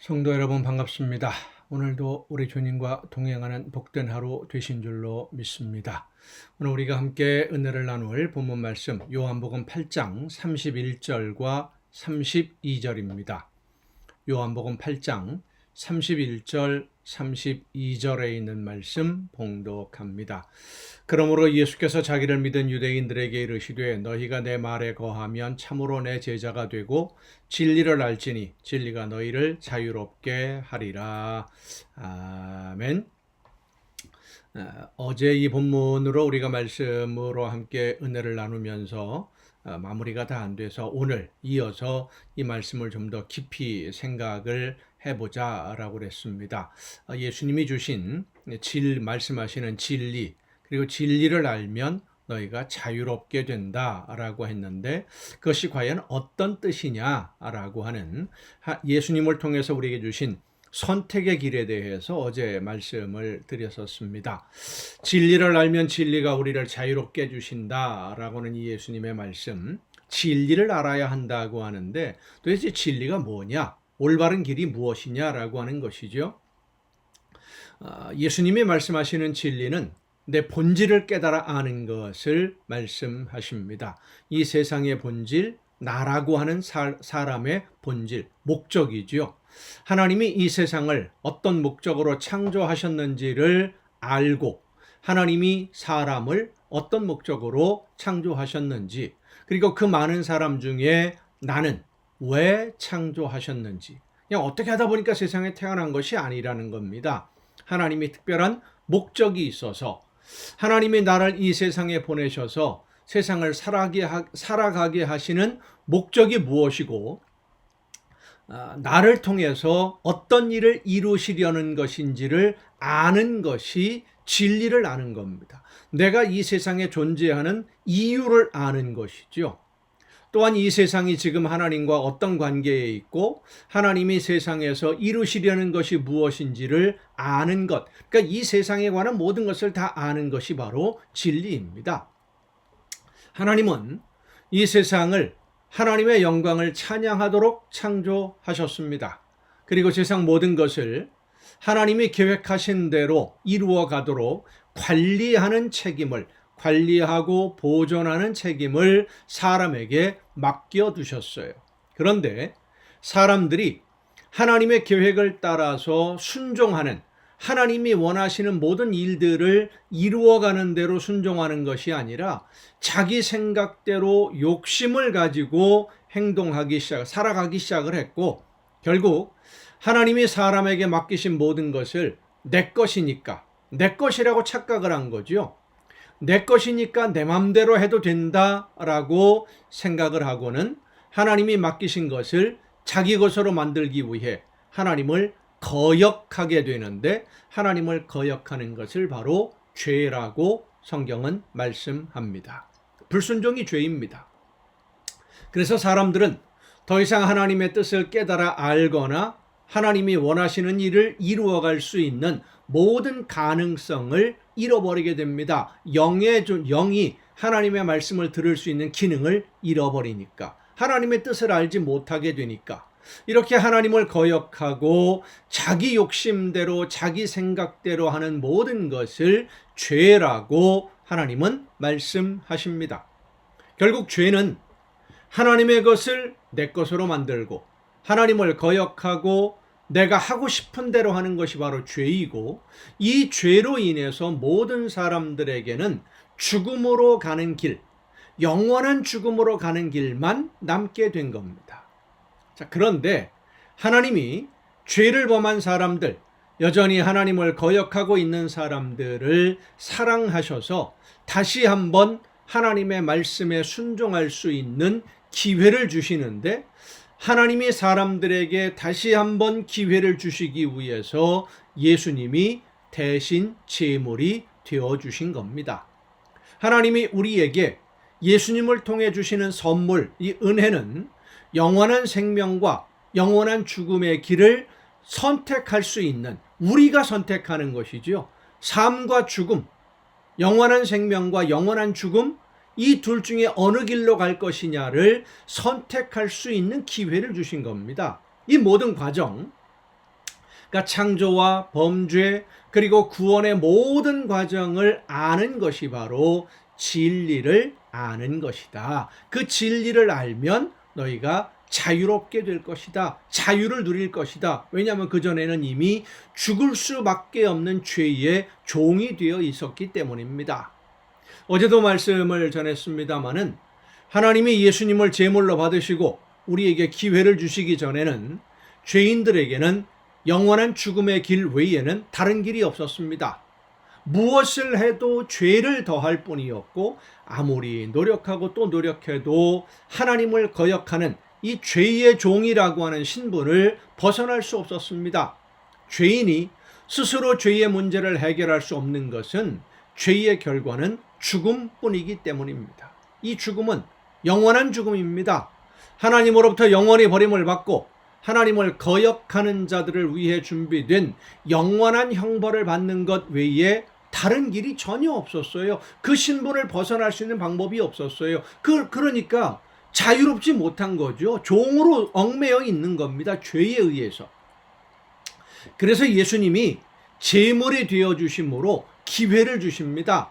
성도 여러분 반갑습니다. 오늘도 우리 주님과 동행하는 복된 하루 되신 줄로 믿습니다. 오늘 우리가 함께 은혜를 나눌 본문 말씀 요한복음 8장 31절과 32절입니다. 요한복음 8장 31절 32절에 있는 말씀 봉독합니다. 그러므로 예수께서 자기를 믿은 유대인들에게 이르시되 너희가 내 말에 거하면 참으로 내 제자가 되고 진리를 알지니 진리가 너희를 자유롭게 하리라. 아멘. 어, 어제 이 본문으로 우리가 말씀으로 함께 은혜를 나누면서 어, 마무리가 다 안 돼서 오늘 이어서 이 말씀을 좀 더 깊이 생각을 해보자 라고 그랬습니다. 어, 예수님이 주신 질 말씀하시는 진리 그리고 진리를 알면 너희가 자유롭게 된다 라고 했는데 그것이 과연 어떤 뜻이냐 라고 하는 예수님을 통해서 우리에게 주신 선택의 길에 대해서 어제 말씀을 드렸었습니다. 진리를 알면 진리가 우리를 자유롭게 해주신다 라고는 이 예수님의 말씀. 진리를 알아야 한다고 하는데 도대체 진리가 뭐냐? 올바른 길이 무엇이냐라고 하는 것이죠. 아, 예수님이 말씀하시는 진리는 내 본질을 깨달아 아는 것을 말씀하십니다. 이 세상의 본질, 나라고 하는 사 람의 본질, 목적이지요. 하나님이 이 세상을 어떤 목적으로 창조하셨는지를 알고 하나님이 사람을 어떤 목적으로 창조하셨는지 그리고 그 많은 사람 중에 나는 왜 창조하셨는지 그냥 어떻게 하다 보니까 세상에 태어난 것이 아니라는 겁니다. 하나님이 특별한 목적이 있어서 하나님이 나를 이 세상에 보내셔서 세상을 살아가게 하시는 목적이 무엇이고 아, 나를 통해서 어떤 일을 이루시려는 것인지를 아는 것이 진리를 아는 겁니다. 내가 이 세상에 존재하는 이유를 아는 것이죠. 또한 이 세상이 지금 하나님과 어떤 관계에 있고 하나님이 세상에서 이루시려는 것이 무엇인지를 아는 것. 그러니까 이 세상에 관한 모든 것을 다 아는 것이 바로 진리입니다. 하나님은 이 세상을 하나님의 영광을 찬양하도록 창조하셨습니다. 그리고 세상 모든 것을 하나님이 계획하신 대로 이루어 가도록 관리하는 책임을 관리하고 보존하는 책임을 사람에게 맡겨 두셨어요. 그런데 사람들이 하나님의 계획을 따라서 순종하는 하나님이 원하시는 모든 일들을 이루어가는 대로 순종하는 것이 아니라 자기 생각대로 욕심을 가지고 행동하기 시작, 살아가기 시작을 했고 결국 하나님이 사람에게 맡기신 모든 것을 내 것이니까 내 것이라고 착각을 한 거죠. 내 것이니까 내 맘대로 해도 된다라고 생각을 하고는 하나님이 맡기신 것을 자기 것으로 만들기 위해 하나님을 거역하게 되는데 하나님을 거역하는 것을 바로 죄라고 성경은 말씀합니다. 불순종이 죄입니다. 그래서 사람들은 더 이상 하나님의 뜻을 깨달아 알거나 하나님이 원하시는 일을 이루어갈 수 있는 모든 가능성을 잃어버리게 됩니다. 영의 영이 하나님의 말씀을 들을 수 있는 기능을 잃어버리니까 하나님의 뜻을 알지 못하게 되니까 이렇게 하나님을 거역하고 자기 욕심대로 자기 생각대로 하는 모든 것을 죄라고 하나님은 말씀하십니다. 결국 죄는 하나님의 것을 내 것으로 만들고 하나님을 거역하고 내가 하고 싶은 대로 하는 것이 바로 죄이고 이 죄로 인해서 모든 사람들에게는 죽음으로 가는 길, 영원한 죽음으로 가는 길만 남게 된 겁니다. 자, 그런데 하나님이 죄를 범한 사람들, 여전히 하나님을 거역하고 있는 사람들을 사랑하셔서 다시 한번 하나님의 말씀에 순종할 수 있는 기회를 주시는데 하나님이 사람들에게 다시 한번 기회를 주시기 위해서 예수님이 대신 제물이 되어 주신 겁니다. 하나님이 우리에게 예수님을 통해 주시는 선물, 이 은혜는 영원한 생명과 영원한 죽음의 길을 선택할 수 있는 우리가 선택하는 것이지요. 삶과 죽음, 영원한 생명과 영원한 죽음 이 둘 중에 어느 길로 갈 것이냐를 선택할 수 있는 기회를 주신 겁니다. 이 모든 과정 그러니까 창조와 범죄 그리고 구원의 모든 과정을 아는 것이 바로 진리를 아는 것이다. 그 진리를 알면 너희가 자유롭게 될 것이다. 자유를 누릴 것이다. 왜냐하면 그전에는 이미 죽을 수밖에 없는 죄의 종이 되어 있었기 때문입니다. 어제도 말씀을 전했습니다마는 하나님이 예수님을 제물로 받으시고 우리에게 기회를 주시기 전에는 죄인들에게는 영원한 죽음의 길 외에는 다른 길이 없었습니다. 무엇을 해도 죄를 더할 뿐이었고 아무리 노력하고 또 노력해도 하나님을 거역하는 이 죄의 종이라고 하는 신분을 벗어날 수 없었습니다. 죄인이 스스로 죄의 문제를 해결할 수 없는 것은 죄의 결과는 죽음뿐이기 때문입니다. 이 죽음은 영원한 죽음입니다. 하나님으로부터 영원히 버림을 받고 하나님을 거역하는 자들을 위해 준비된 영원한 형벌을 받는 것 외에 다른 길이 전혀 없었어요. 그 신분을 벗어날 수 있는 방법이 없었어요. 그, 그러니까 자유롭지 못한 거죠. 종으로 얽매여 있는 겁니다. 죄에 의해서. 그래서 예수님이 제물이 되어 주심으로 기회를 주십니다.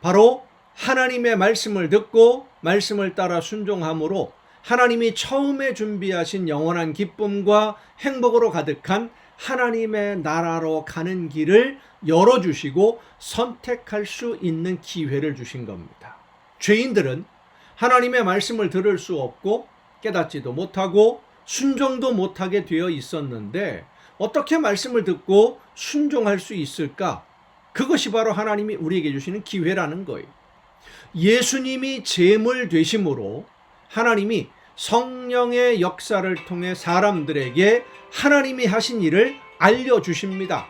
바로 하나님의 말씀을 듣고 말씀을 따라 순종함으로 하나님이 처음에 준비하신 영원한 기쁨과 행복으로 가득한 하나님의 나라로 가는 길을 열어주시고 선택할 수 있는 기회를 주신 겁니다. 죄인들은 하나님의 말씀을 들을 수 없고 깨닫지도 못하고 순종도 못하게 되어 있었는데 어떻게 말씀을 듣고 순종할 수 있을까? 그것이 바로 하나님이 우리에게 주시는 기회라는 거예요. 예수님이 제물 되심으로 하나님이 성령의 역사를 통해 사람들에게 하나님이 하신 일을 알려주십니다.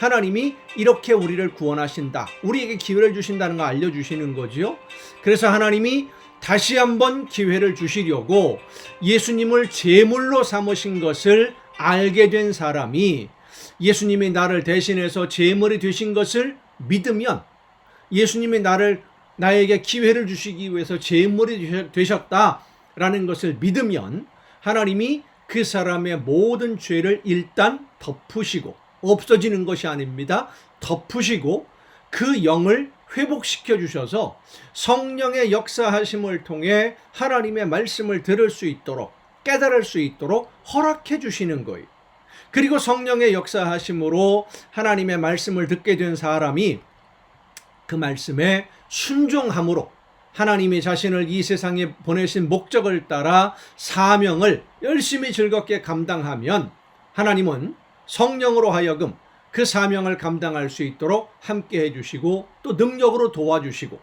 하나님이 이렇게 우리를 구원하신다. 우리에게 기회를 주신다는 거 알려주시는 거지요. 그래서 하나님이 다시 한번 기회를 주시려고 예수님을 제물로 삼으신 것을 알게 된 사람이 예수님이 나를 대신해서 제물이 되신 것을 믿으면 예수님이 나를 나에게 기회를 주시기 위해서 제물이 되셨다라는 것을 믿으면 하나님이 그 사람의 모든 죄를 일단 덮으시고 없어지는 것이 아닙니다. 덮으시고 그 영을 회복시켜 주셔서 성령의 역사하심을 통해 하나님의 말씀을 들을 수 있도록 깨달을 수 있도록 허락해 주시는 거예요. 그리고 성령의 역사하심으로 하나님의 말씀을 듣게 된 사람이 그 말씀에 순종함으로 하나님이 자신을 이 세상에 보내신 목적을 따라 사명을 열심히 즐겁게 감당하면 하나님은 성령으로 하여금 그 사명을 감당할 수 있도록 함께 해주시고 또 능력으로 도와주시고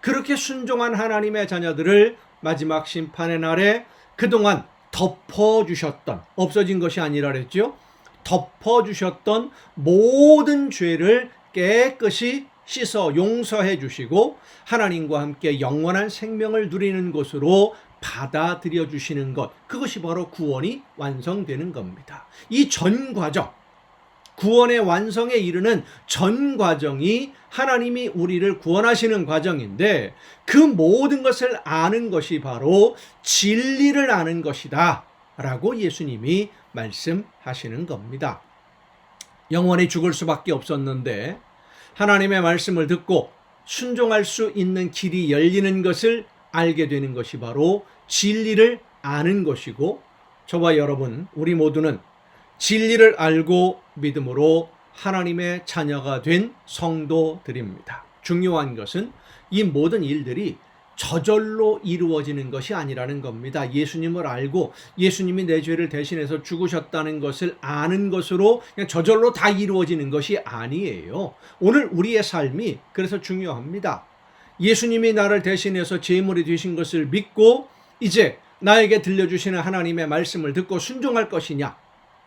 그렇게 순종한 하나님의 자녀들을 마지막 심판의 날에 그동안 덮어주셨던 없어진 것이 아니라 그랬죠. 덮어주셨던 모든 죄를 깨끗이 씻어 용서해 주시고 하나님과 함께 영원한 생명을 누리는 것으로 받아들여 주시는 것 그것이 바로 구원이 완성되는 겁니다. 이 전 과정 구원의 완성에 이르는 전 과정이 하나님이 우리를 구원하시는 과정인데 그 모든 것을 아는 것이 바로 진리를 아는 것이다. 라고 예수님이 말씀하시는 겁니다. 영원히 죽을 수밖에 없었는데 하나님의 말씀을 듣고 순종할 수 있는 길이 열리는 것을 알게 되는 것이 바로 진리를 아는 것이고 저와 여러분 우리 모두는 진리를 알고 믿음으로 하나님의 자녀가 된 성도들입니다. 중요한 것은 이 모든 일들이 저절로 이루어지는 것이 아니라는 겁니다. 예수님을 알고 예수님이 내 죄를 대신해서 죽으셨다는 것을 아는 것으로 그냥 저절로 다 이루어지는 것이 아니에요. 오늘 우리의 삶이 그래서 중요합니다. 예수님이 나를 대신해서 제물이 되신 것을 믿고 이제 나에게 들려주시는 하나님의 말씀을 듣고 순종할 것이냐?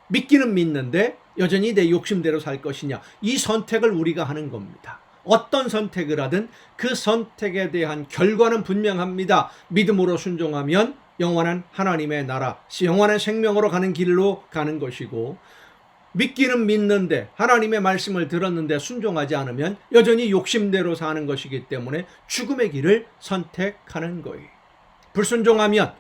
믿기는 믿는데 여전히 내 욕심대로 살 것이냐? 이 선택을 우리가 하는 겁니다. 어떤 선택을 하든 그 선택에 대한 결과는 분명합니다. 믿음으로 순종하면 영원한 하나님의 나라, 영원한 생명으로 가는 길로 가는 것이고 믿기는 믿는데 하나님의 말씀을 들었는데 순종하지 않으면 여전히 욕심대로 사는 것이기 때문에 죽음의 길을 선택하는 거예요. 불순종하면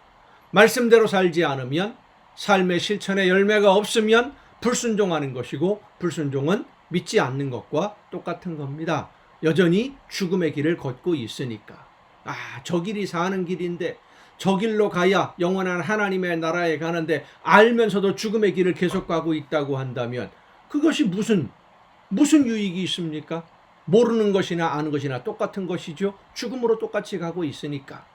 말씀대로 살지 않으면 삶의 실천의 열매가 없으면 불순종하는 것이고 불순종은 믿지 않는 것과 똑같은 겁니다. 여전히 죽음의 길을 걷고 있으니까. 아, 저 길이 사는 길인데 저 길로 가야 영원한 하나님의 나라에 가는데 알면서도 죽음의 길을 계속 가고 있다고 한다면 그것이 무슨 무슨 유익이 있습니까? 모르는 것이나 아는 것이나 똑같은 것이죠. 죽음으로 똑같이 가고 있으니까.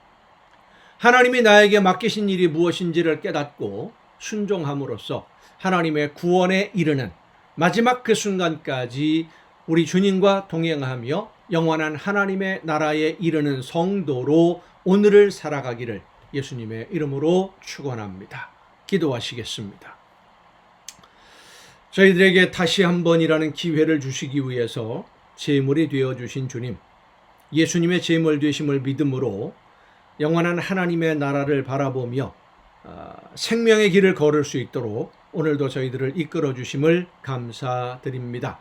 하나님이 나에게 맡기신 일이 무엇인지를 깨닫고 순종함으로써 하나님의 구원에 이르는 마지막 그 순간까지 우리 주님과 동행하며 영원한 하나님의 나라에 이르는 성도로 오늘을 살아가기를 예수님의 이름으로 축원합니다. 기도하시겠습니다. 저희들에게 다시 한 번이라는 기회를 주시기 위해서 제물이 되어 주신 주님, 예수님의 제물 되심을 믿음으로 영원한 하나님의 나라를 바라보며 아, 생명의 길을 걸을 수 있도록 오늘도 저희들을 이끌어 주심을 감사드립니다.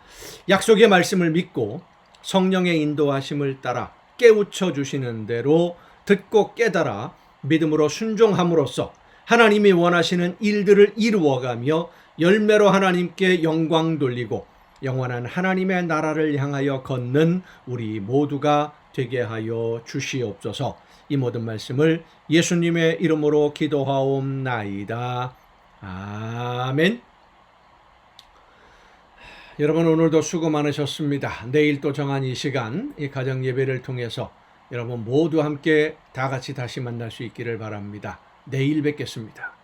약속의 말씀을 믿고 성령의 인도하심을 따라 깨우쳐 주시는 대로 듣고 깨달아 믿음으로 순종함으로써 하나님이 원하시는 일들을 이루어가며 열매로 하나님께 영광 돌리고 영원한 하나님의 나라를 향하여 걷는 우리 모두가 되게 하여 주시옵소서. 이 모든 말씀을 예수님의 이름으로 기도하옵나이다. 아멘. 여러분 오늘도 수고 많으셨습니다. 내일 또 정한 이 시간 이 가정 예배를 통해서 여러분 모두 함께 다 같이 다시 만날 수 있기를 바랍니다. 내일 뵙겠습니다.